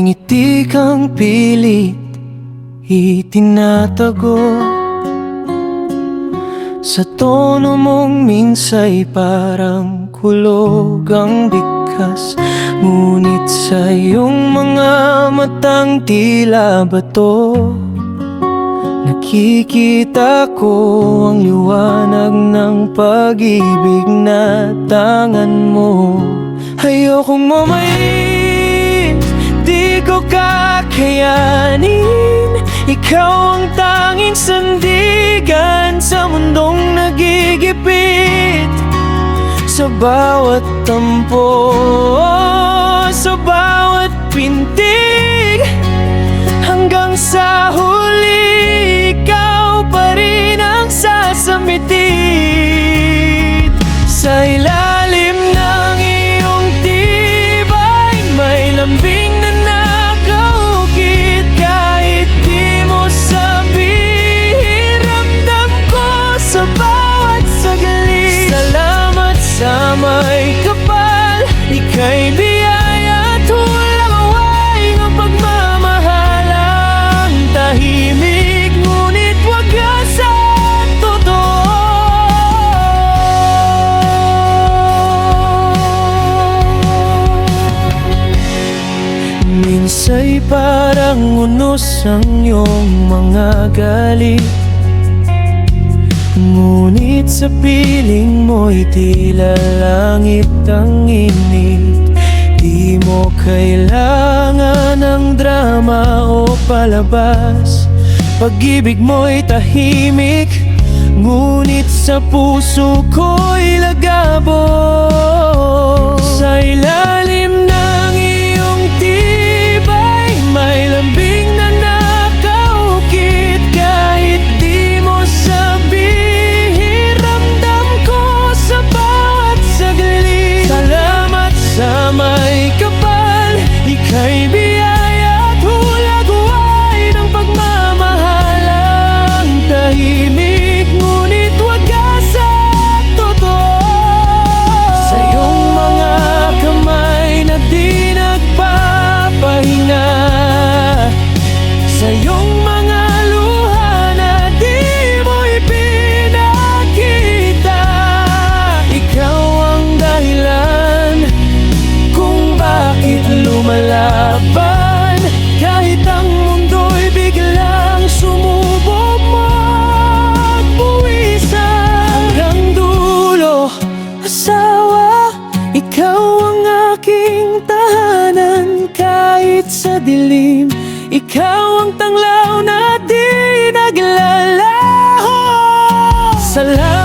Di kang pilit itinatago. Sa tono mong minsay parang kulog ang bigkas Ngunit sa iyong mga matang tila bato Nakikita ko ang liwanag ng pag-ibig na tangan mo. Ayokong mamayin, kakayanin. Ikaw ang tanging sandigan sa mundong nagigipit. Sa bawat tampo, sa bawat parang unos ang iyong mga galit Ngunit sa piling mo'y tila langit ang init. Di mo kailangan ng drama o palabas. Pag-ibig mo'y tahimik Ngunit sa puso ko'y lagabo asawa Ikaw ang aking tahanan kahit sa dilim. Ikaw ang tanglaw na di naglalaho Salamat